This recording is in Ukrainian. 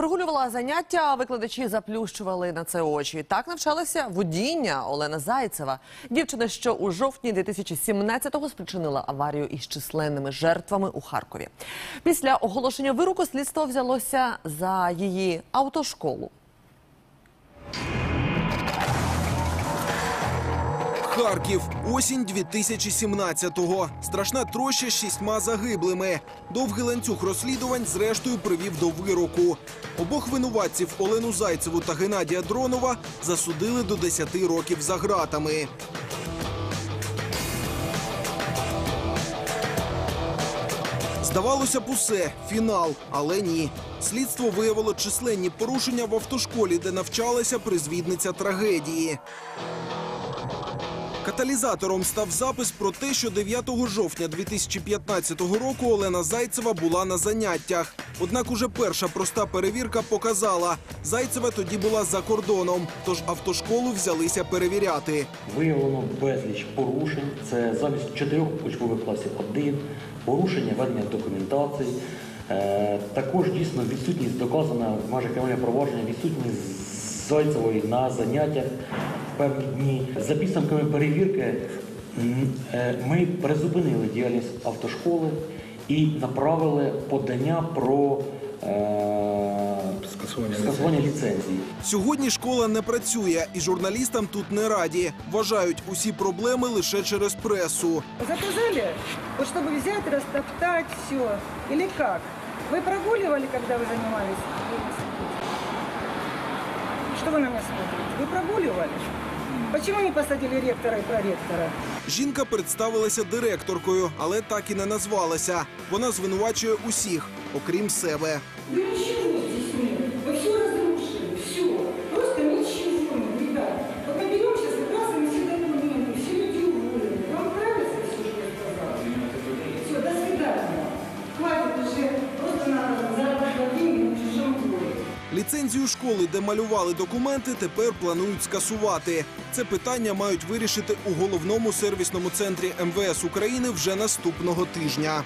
Прогулювала заняття, викладачі заплющували на це очі. Так навчалася водіння Олена Зайцева. Дівчина, що у жовтні 2017-го спричинила аварію із численними жертвами у Харкові. Після оголошення вироку слідство взялося за її автошколу. Харків, осінь 2017-го. Страшна троща з шістьма загиблими. Довгий ланцюг розслідувань зрештою привів до вироку. Обох винуватців Олену Зайцеву та Геннадія Дронова засудили до 10 років за ґратами. Здавалося б, усе фінал, але ні. Слідство виявило численні порушення в автошколі, де навчалася призвідниця трагедії. Каталізатором став запис про те, що 9 жовтня 2015 року Олена Зайцева була на заняттях. Однак уже перша проста перевірка показала, Зайцева тоді була за кордоном, тож автошколу взялися перевіряти. Виявлено безліч порушень. Це замість чотирьох учбових класів один, порушення ведення документації. Е, також дійсно відсутність доказана в межах кримінального провадження, відсутність Зайцевої на заняттях певні дні. За підсумками перевірки м, е, ми призупинили діяльність автошколи і направили подання про е, скасування ліцензії. Сьогодні школа не працює, і журналістам тут не раді. Вважають усі проблеми лише через пресу. Заказали, вот чтобы взять, растоптать все. Или как? Вы прогуливали, когда вы занимались? Что вы на меня смотрите? Прогуливали? Почему не посадили ректора и проректора? Жінка представилася директоркою, але так і не назвалася. Вона звинувачує усіх, окрім себе. Ви нічого здесь нет. Ви все Ліцензію школи, де малювали документи, тепер планують скасувати. Це питання мають вирішити у головному сервісному центрі МВС України вже наступного тижня.